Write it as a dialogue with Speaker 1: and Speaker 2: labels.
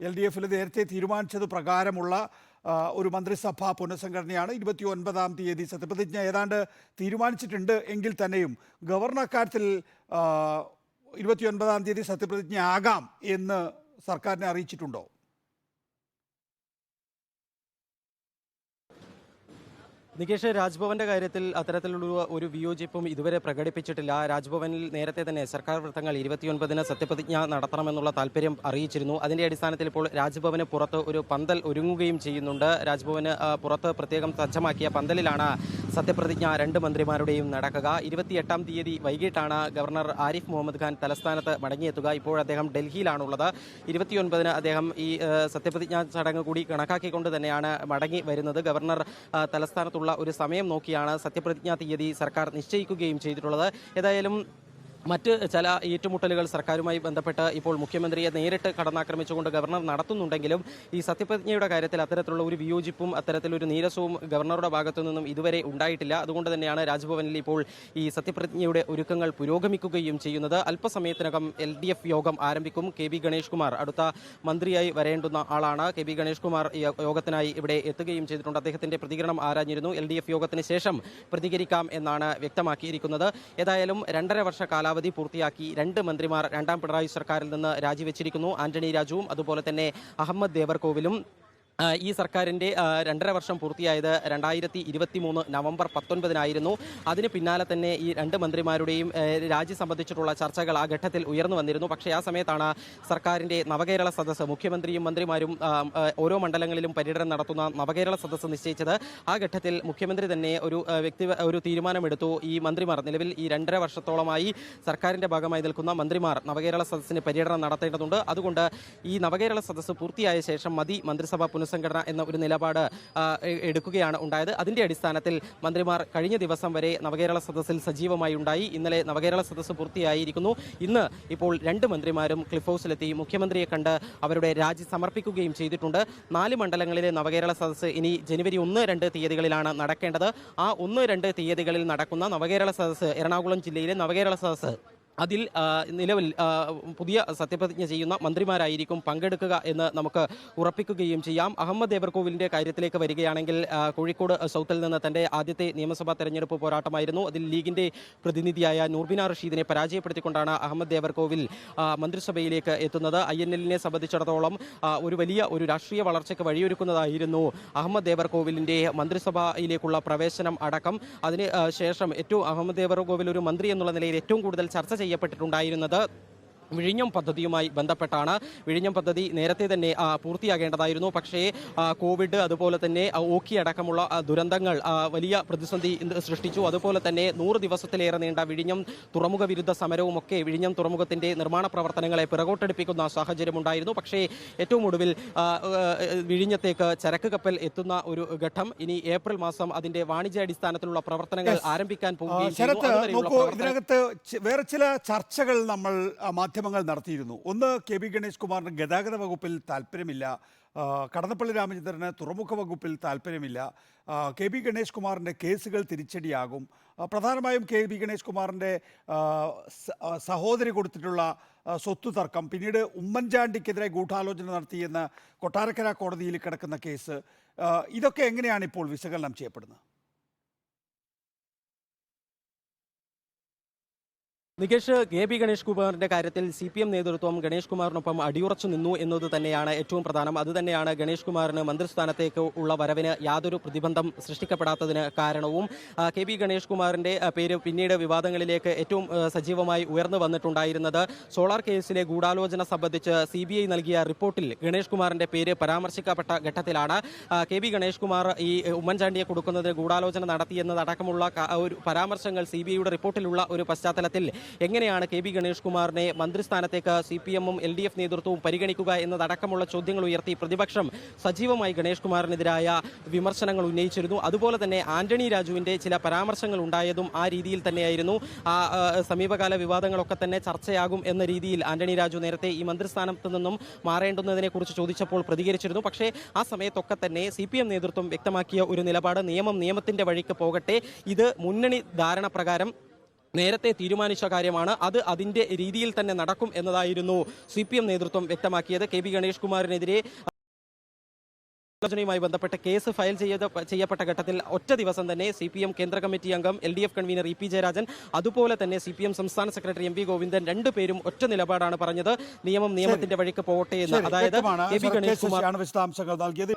Speaker 1: L D എഫിൽ നേരത്തെ തീരുമാനിച്ചത് പ്രകാരമുള്ള ഒരു മന്ത്രിസഭാ പുനഃസംഘടനയാണ്. ഇരുപത്തി ഒൻപതാം തീയതി സത്യപ്രതിജ്ഞ. ഏതാണ്ട് തീരുമാനിച്ചിട്ടുണ്ട് എങ്കിൽ തന്നെയും ഗവർണർ അക്കാര്യത്തിൽ ഇരുപത്തി ഒൻപതാം തീയതി സത്യപ്രതിജ്ഞ ആകാം എന്ന് സർക്കാരിനെ അറിയിച്ചിട്ടുണ്ടോ?
Speaker 2: നികേഷ് രാജ്ഭവന്റെ കാര്യത്തിൽ അത്തരത്തിലുള്ള ഒരു വിയോജിപ്പും ഇതുവരെ പ്രകടിപ്പിച്ചിട്ടില്ല. രാജ്ഭവനിൽ നേരത്തെ തന്നെ സർക്കാർ വൃത്തങ്ങൾ ഇരുപത്തിയൊൻപതിന് സത്യപ്രതിജ്ഞ നടത്തണമെന്നുള്ള താല്പര്യം അറിയിച്ചിരുന്നു. അതിന്റെ അടിസ്ഥാനത്തിൽ ഇപ്പോൾ രാജ്ഭവന് പുറത്ത് ഒരു പന്തൽ ഒരുങ്ങുകയും ചെയ്യുന്നുണ്ട്. രാജ്ഭവന് പുറത്ത് പ്രത്യേകം സജ്ജമാക്കിയ പന്തലിലാണ് സത്യപ്രതിജ്ഞ രണ്ട് മന്ത്രിമാരുടെയും നടക്കുക. ഇരുപത്തിയെട്ടാം തീയതി വൈകിട്ടാണ് ഗവർണർ ആരിഫ് മുഹമ്മദ് ഖാൻ തലസ്ഥാനത്ത് മടങ്ങിയെത്തുക. ഇപ്പോൾ അദ്ദേഹം ഡൽഹിയിലാണുള്ളത്. ഇരുപത്തിയൊൻപതിന് അദ്ദേഹം ഈ സത്യപ്രതിജ്ഞ ചടങ്ങ് കൂടി കണക്കാക്കിക്കൊണ്ട് തന്നെയാണ് മടങ്ങി വരുന്നത്. ഗവർണർ തലസ്ഥാനത്തുള്ള ഒരു സമയം നോക്കിയാണ് സത്യപ്രതിജ്ഞാ തീയതി സർക്കാർ നിശ്ചയിക്കുകയും ചെയ്തിട്ടുള്ളത്. ഏതായാലും മറ്റ് ചില ഏറ്റുമുട്ടലുകൾ സർക്കാരുമായി ബന്ധപ്പെട്ട് ഇപ്പോൾ മുഖ്യമന്ത്രിയെ നേരിട്ട് കടന്നാക്രമിച്ചുകൊണ്ട് ഗവർണർ നടത്തുന്നുണ്ടെങ്കിലും ഈ സത്യപ്രതിജ്ഞയുടെ കാര്യത്തിൽ അത്തരത്തിലുള്ള ഒരു വിയോജിപ്പും അത്തരത്തിലൊരു നീരസവും ഗവർണറുടെ ഭാഗത്തു നിന്നും ഇതുവരെ ഉണ്ടായിട്ടില്ല. അതുകൊണ്ട് തന്നെയാണ് രാജ്ഭവനിൽ ഇപ്പോൾ ഈ സത്യപ്രതിജ്ഞയുടെ ഒരുക്കങ്ങൾ പുരോഗമിക്കുകയും ചെയ്യുന്നത്. അല്പസമയത്തിനകം എൽ ഡി എഫ് യോഗം ആരംഭിക്കും. കെ ബി ഗണേഷ് കുമാർ അടുത്ത മന്ത്രിയായി വരേണ്ടുന്ന ആളാണ്. കെ ബി ഗണേഷ് കുമാർ യോഗത്തിനായി ഇവിടെ എത്തുകയും ചെയ്തിട്ടുണ്ട്. അദ്ദേഹത്തിന്റെ പ്രതികരണം ആരാഞ്ഞിരുന്നു. എൽ യോഗത്തിന് ശേഷം പ്രതികരിക്കാം എന്നാണ് വ്യക്തമാക്കിയിരിക്കുന്നത്. ഏതായാലും രണ്ടര വർഷ കാലാവധി പൂർത്തിയാക്കി രണ്ട് മന്ത്രിമാർ രണ്ടാം പിണറായി സർക്കാരിൽ നിന്ന് രാജിവെച്ചിരിക്കുന്നു. ആന്റണി രാജുവും അതുപോലെ തന്നെ അഹമ്മദ് ദേവർകോവിലും. ഈ സർക്കാരിന്റെ രണ്ടര വർഷം പൂർത്തിയായത് രണ്ടായിരത്തി ഇരുപത്തി മൂന്ന് നവംബർ പത്തൊൻപതിനായിരുന്നു. അതിന് പിന്നാലെ തന്നെ ഈ രണ്ട് മന്ത്രിമാരുടെയും രാജി സംബന്ധിച്ചിട്ടുള്ള ചർച്ചകൾ ആ ഘട്ടത്തിൽ ഉയർന്നു വന്നിരുന്നു. പക്ഷേ ആ സമയത്താണ് സർക്കാരിന്റെ നവകേരള സദസ്സ് മുഖ്യമന്ത്രിയും മന്ത്രിമാരും ഓരോ മണ്ഡലങ്ങളിലും പര്യടനം നടത്തുന്ന നവകേരള സദസ്സ് നിശ്ചയിച്ചത്. ആ ഘട്ടത്തിൽ മുഖ്യമന്ത്രി തന്നെ ഒരു വ്യക്തി ഒരു തീരുമാനമെടുത്തു. ഈ മന്ത്രിമാർ നിലവിൽ ഈ രണ്ടര വർഷത്തോളമായി സർക്കാരിന്റെ ഭാഗമായി നിൽക്കുന്ന മന്ത്രിമാർ നവകേരള സദസ്സിന് പര്യടനം നടത്തേണ്ടതുണ്ട്. അതുകൊണ്ട് ഈ നവകേരള സദസ്സ് പൂർത്തിയായ ശേഷം മതി മന്ത്രിസഭാ പുനഃസംഘടന എന്ന ഒരു നിലപാട് എടുക്കുകയാണ് ഉണ്ടായത്. അതിന്റെ അടിസ്ഥാനത്തിൽ മന്ത്രിമാർ കഴിഞ്ഞ ദിവസം വരെ നവകേരള സദസ്സിൽ സജീവമായി ഉണ്ടായി. ഇന്നലെ നവകേരള സദസ്സ് പൂർത്തിയായിരിക്കുന്നു. ഇന്ന് ഇപ്പോൾ രണ്ട് മന്ത്രിമാരും ക്ലിഫ് ഹൗസിലെത്തി. മുഖ്യമന്ത്രിയെ കണ്ട് അവരുടെ രാജി സമർപ്പിക്കുകയും ചെയ്തിട്ടുണ്ട്. നാല് മണ്ഡലങ്ങളിലെ നവകേരള സദസ്സ് ഇനി ജനുവരി ഒന്ന് രണ്ട് തീയതികളിലാണ് നടക്കേണ്ടത്. ആ ഒന്ന് രണ്ട് തീയതികളിൽ നടക്കുന്ന നവകേരള സദസ്സ് എറണാകുളം ജില്ലയിലെ നവകേരള സദസ്സ് അതിൽ നിലവിൽ പുതിയ സത്യപ്രതിജ്ഞ ചെയ്യുന്ന മന്ത്രിമാരായിരിക്കും പങ്കെടുക്കുക എന്ന് നമുക്ക് ഉറപ്പിക്കുകയും ചെയ്യാം. അഹമ്മദ് ദേവർകോവിലിന്റെ കാര്യത്തിലേക്ക് വരികയാണെങ്കിൽ കോഴിക്കോട് സൗത്തിൽ നിന്ന് തന്റെ ആദ്യത്തെ നിയമസഭാ തെരഞ്ഞെടുപ്പ് പോരാട്ടമായിരുന്നു. അതിൽ ലീഗിന്റെ പ്രതിനിധിയായ നൂർബിന റഷീദിനെ പരാജയപ്പെടുത്തിക്കൊണ്ടാണ് അഹമ്മദ് ദേവർകോവിൽ മന്ത്രിസഭയിലേക്ക് എത്തുന്നത്. ഐ എൻ എല്ലിനെ സംബന്ധിച്ചിടത്തോളം ഒരു വലിയ ഒരു രാഷ്ട്രീയ വളർച്ചയ്ക്ക് വഴിയൊരുക്കുന്നതായിരുന്നു അഹമ്മദ് ദേവർകോവിലിന്റെ മന്ത്രിസഭയിലേക്കുള്ള പ്രവേശനം അടക്കം. അതിന് ശേഷം ഏറ്റവും അഹമ്മദ് ദേവർകോവിൽ ഒരു മന്ത്രി എന്നുള്ള നിലയിൽ ഏറ്റവും കൂടുതൽ ചർച്ച ചെയ്യപ്പെട്ടിട്ടുണ്ടായിരുന്നത്. വിഴിഞ്ഞം പദ്ധതിയുമായി ബന്ധപ്പെട്ടാണ്. വിഴിഞ്ഞം പദ്ധതി നേരത്തെ തന്നെ പൂർത്തിയാകേണ്ടതായിരുന്നു. പക്ഷേ കോവിഡ് അതുപോലെ തന്നെ ഓക്കി അടക്കമുള്ള ദുരന്തങ്ങൾ വലിയ പ്രതിസന്ധി സൃഷ്ടിച്ചു. അതുപോലെ തന്നെ നൂറ് ദിവസത്തിലേറെ നീണ്ട വിഴിഞ്ഞം തുറമുഖ വിരുദ്ധ സമരവും ഒക്കെ വിഴിഞ്ഞം തുറമുഖത്തിന്റെ നിർമ്മാണ പ്രവർത്തനങ്ങളെ പിറകോട്ടെടുപ്പിക്കുന്ന സാഹചര്യമുണ്ടായിരുന്നു. പക്ഷേ ഏറ്റവും ഒടുവിൽ വിഴിഞ്ഞത്തേക്ക് ചരക്ക് കപ്പൽ എത്തുന്ന ഒരു ഘട്ടം ഇനി ഏപ്രിൽ മാസം അതിന്റെ വാണിജ്യാടിസ്ഥാനത്തിലുള്ള പ്രവർത്തനങ്ങൾ ആരംഭിക്കാൻ പോകുകയും
Speaker 1: ഇതിനകത്ത് വേറെ ചില ചർച്ചകൾ നമ്മൾ മാധ്യമങ്ങൾ നടത്തിയിരുന്നു. ഒന്ന് കെ ബി ഗണേഷ് കുമാറിന് ഗതാഗത വകുപ്പിൽ താല്പര്യമില്ല കടന്നപ്പള്ളി രാമചന്ദ്രന് തുറമുഖ വകുപ്പിൽ താല്പര്യമില്ല കെ ബി ഗണേഷ് കുമാറിന്റെ കേസുകൾ തിരിച്ചടിയാകും. പ്രധാനമായും കെ ബി ഗണേഷ് കുമാറിന്റെ സഹോദരി കൊടുത്തിട്ടുള്ള സ്വത്ത് തർക്കം പിന്നീട് ഉമ്മൻചാണ്ടിക്കെതിരെ ഗൂഢാലോചന നടത്തിയെന്ന് കൊട്ടാരക്കര കോടതിയിൽ കിടക്കുന്ന കേസ്. ഇതൊക്കെ എങ്ങനെയാണ് ഇപ്പോൾ വിശകലനം ചെയ്യപ്പെടുന്നത്?
Speaker 2: നികേഷ് കെ ബി ഗണേഷ് കുമാറിന്റെ കാര്യത്തിൽ സി പി എം നേതൃത്വം ഗണേഷ് കുമാറിനൊപ്പം അടിയുറച്ചു നിന്നു എന്നത് തന്നെയാണ് ഏറ്റവും പ്രധാനം. അതുതന്നെയാണ് ഗണേഷ് കുമാറിന് മന്ത്രിസ്ഥാനത്തേക്ക് ഉള്ള വരവിന് യാതൊരു പ്രതിബന്ധം സൃഷ്ടിക്കപ്പെടാത്തതിന് കാരണവും. കെ ബി ഗണേഷ് കുമാറിന്റെ പേര് പിന്നീട് വിവാദങ്ങളിലേക്ക് ഏറ്റവും സജീവമായി ഉയർന്നു വന്നിട്ടുണ്ടായിരുന്നത് സോളാർ കേസിലെ ഗൂഢാലോചന സംബന്ധിച്ച് സി ബി ഐ നൽകിയ റിപ്പോർട്ടിൽ ഗണേഷ് കുമാറിന്റെ പേര് പരാമർശിക്കപ്പെട്ട ഘട്ടത്തിലാണ്. കെ ബി ഗണേഷ് കുമാർ ഈ ഉമ്മൻചാണ്ടിയെ കൊടുക്കുന്നതിന് ഗൂഢാലോചന നടത്തിയെന്നതടക്കമുള്ള ഒരു പരാമർശങ്ങൾ സി ബി ഐയുടെ റിപ്പോർട്ടിലുള്ള ഒരു പശ്ചാത്തലത്തിൽ എങ്ങനെയാണ് കെ ബി ഗണേഷ് കുമാറിനെ മന്ത്രിസ്ഥാനത്തേക്ക് സി പി എമ്മും എൽ ഡി എഫ് നേതൃത്വവും പരിഗണിക്കുക എന്നതടക്കമുള്ള ചോദ്യങ്ങൾ ഉയർത്തി പ്രതിപക്ഷം സജീവമായി ഗണേഷ് കുമാറിനെതിരായ വിമർശനങ്ങൾ ഉന്നയിച്ചിരുന്നു. അതുപോലെ തന്നെ ആന്റണി രാജുവിന്റെ ചില പരാമർശങ്ങൾ ഉണ്ടായതും ആ രീതിയിൽ തന്നെയായിരുന്നു. ആ സമീപകാല വിവാദങ്ങളൊക്കെ തന്നെ ചർച്ചയാകും എന്ന രീതിയിൽ ആന്റണി രാജു നേരത്തെ ഈ മന്ത്രിസ്ഥാനത്ത് നിന്നും മാറേണ്ടുന്നതിനെ കുറിച്ച് ചോദിച്ചപ്പോൾ പ്രതികരിച്ചിരുന്നു. പക്ഷേ ആ സമയത്തൊക്കെ തന്നെ സി പി എം നേതൃത്വം വ്യക്തമാക്കിയ ഒരു നിലപാട് നിയമം നിയമത്തിന്റെ വഴിക്ക് പോകട്ടെ. ഇത് മുന്നണി ധാരണ പ്രകാരം നേരത്തെ തീരുമാനിച്ച കാര്യമാണ്. അത് അതിന്റെ രീതിയിൽ തന്നെ നടക്കും എന്നതായിരുന്നു സി പി എം നേതൃത്വം വ്യക്തമാക്കിയത്. കെ ബി ഗണേഷ് കുമാറിനെതിരെ ആലോചനയുമായി ബന്ധപ്പെട്ട് കേസ് ഫയൽ ചെയ്ത ചെയ്യപ്പെട്ട ഘട്ടത്തിൽ ഒറ്റ ദിവസം തന്നെ സി പി എം കേന്ദ്ര കമ്മിറ്റി അംഗം L D F convener E P Jayarajan അതുപോലെ തന്നെ സി പി എം സംസ്ഥാന സെക്രട്ടറി എം വി ഗോവിന്ദൻ രണ്ടുപേരും ഒറ്റ നിലപാടാണ് പറഞ്ഞത്. നിയമം നിയമത്തിന്റെ വഴിക്ക് പോകട്ടെ എന്ന്. അതായത് കെ ബി ഗണേഷ് കുമാർ
Speaker 1: വിശദാംശങ്ങൾ നൽകിയത്.